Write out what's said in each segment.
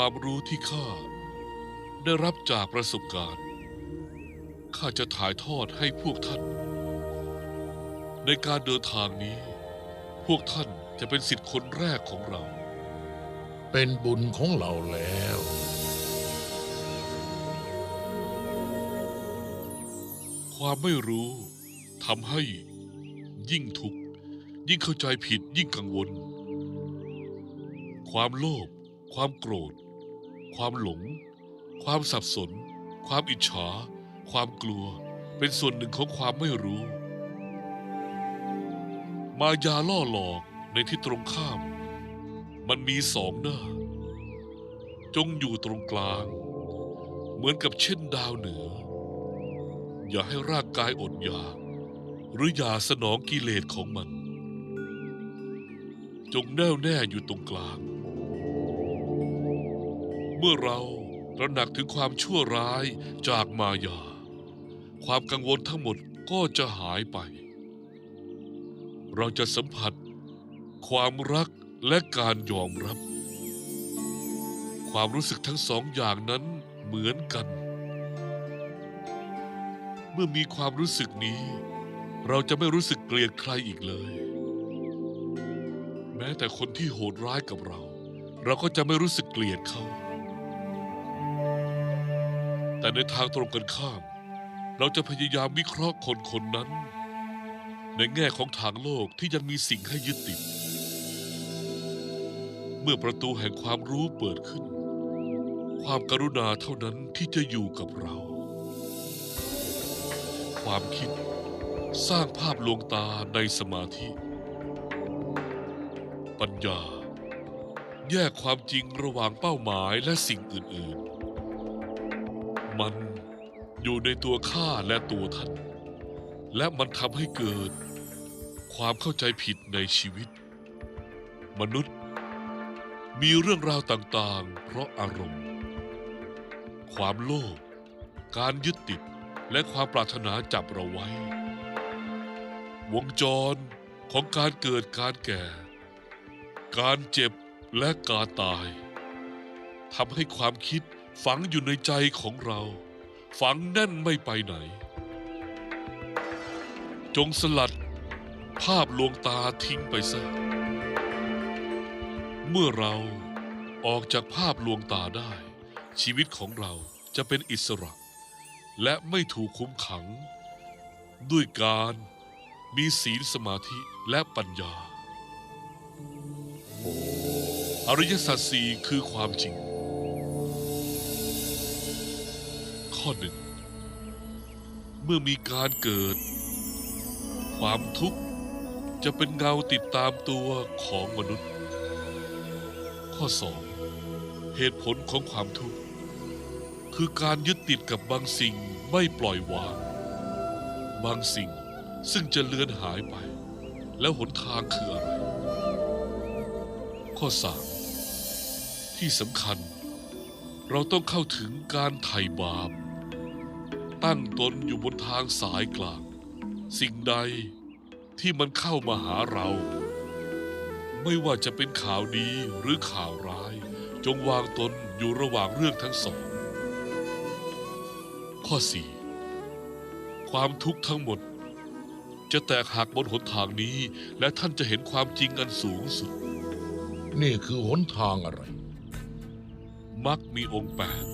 ความรู้ที่ข้าได้รับจากประสบการณ์ ข้าจะถ่ายทอดให้พวกท่าน ในการเดินทางนี้ พวกท่านจะเป็นสิทธิ์คนแรกของเรา เป็นบุญของเราแล้ว ความไม่รู้ทำให้ยิ่งทุกข์ยิ่งเข้าใจผิดยิ่งกังวล ความโลภความโกรธ ความหลง ความสับสน ความอิจฉา ความกลัว เป็นส่วนหนึ่งของความไม่รู้ มายาล่อหลอกในที่ตรงข้าม มันมีสองหน้า จงอยู่ตรงกลาง เหมือนกับเช่นดาวเหนือ อย่าให้ร่างกายอดอยากหรืออย่าสนองกิเลสของมัน จงแน่วแน่อยู่ตรงกลาง มื่อเราตระหนักถึงความชั่วร้ายจากมายา ความกังวลทั้งหมดก็จะหายไป เราจะสัมผัส ความรักและการยอมรับ ความรู้สึกทั้งสองอย่างนั้นเหมือนกัน เมื่อมีความรู้สึกนี้ เราจะไม่รู้สึกเกลียดใครอีกเลย แม้แต่คนที่โหดร้ายกับเรา เราก็จะไม่รู้สึกเกลียดเขา แต่ในทางตรงกันข้าม เราจะพยายามวิเคราะห์คนคนนั้น ในแง่ของทางโลกที่ยังมีสิ่งให้ยึดติด เมื่อประตูแห่งความรู้เปิดขึ้น ความกรุณาเท่านั้นที่จะอยู่กับเรา ความคิดสร้างภาพลวงตาในสมาธิ ปัญญา แยกความจริงระหว่างเป้าหมายและสิ่งอื่น ๆ มันอยู่ในตัวข้าและตัวท่าน และมันทำให้เกิดความเข้าใจผิดในชีวิต มนุษย์ มีเรื่องราวต่างๆ เพราะอารมณ์ ความโลภการยึดติดและความปรารถนาจับเราไว้ วงจรของการเกิดการแก่ การเจ็บและการตายทำให้ความคิด ฝังอยู่ในใจของเรา ฝังแน่นไม่ไปไหน จงสลัดภาพลวงตาทิ้งไปซะ เมื่อเราออกจากภาพลวงตาได้ ชีวิตของเราจะเป็นอิสระ และไม่ถูกคุมขัง ด้วยการมีศีลสมาธิและปัญญา อริยสัจสี่คือความจริง ข้อหนึ่ง เมื่อมีการเกิด ความทุกข์จะเป็นเงาติดตามตัวของมนุษย์ ข้อสองเหตุผลของความทุกข์ คือการยึดติดกับบางสิ่งไม่ปล่อยวาง บางสิ่งซึ่งจะเลือนหายไป แล้วหนทางคืออะไร ข้อสามที่สำคัญ เราต้องเข้าถึงการไถ่บาป ตั้งตนอยู่บนทางสายกลาง สิ่งใดที่มันเข้ามาหาเรา ไม่ว่าจะเป็นข่าวดีหรือข่าวร้าย จงวางตนอยู่ระหว่างเรื่องทั้งสอง ข้อ 4 ความทุกข์ทั้งหมด จะแตกหักบนหนทางนี้ และท่านจะเห็นความจริงอันสูงสุด นี่คือหนทางอะไร มักมีองค์แปด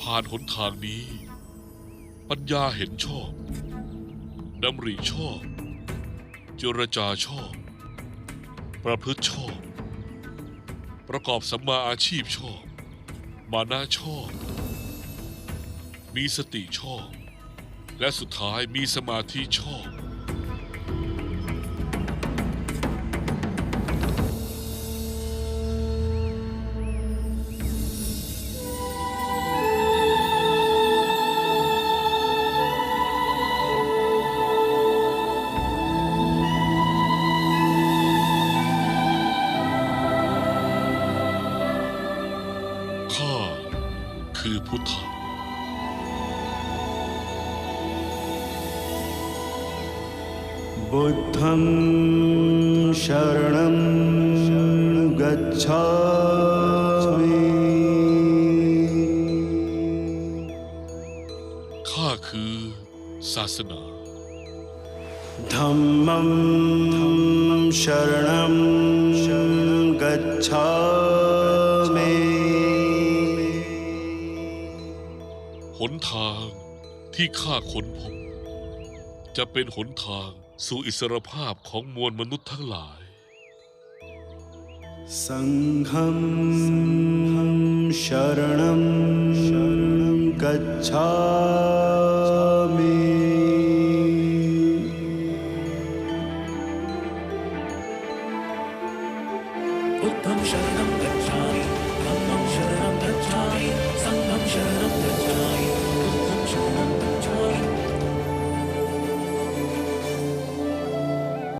ผ่านหนทางนี้ ปัญญาเห็นชอบดำริชอบ เจรจาชอบ ประพฤติชอบ ประกอบสัมมาอาชีพชอบ มานะชอบ มีสติชอบ และสุดท้ายมีสมาธิชอบ 그 보터. 부탕 샤르남 가차미 ข้าคือศาสนา धम्मं शरणं गच्छामि ทางที่ข้าค้นพบ จะเป็นหนทางสู่อิสรภาพของมวลมนุษย์ทั้งหลาย สังฆัมชรณัมกัจฉามิอุตมชรณัมกัจฉามิธรรมชรณัมกัจฉามิสังฆัมชรณัมกัจฉามิ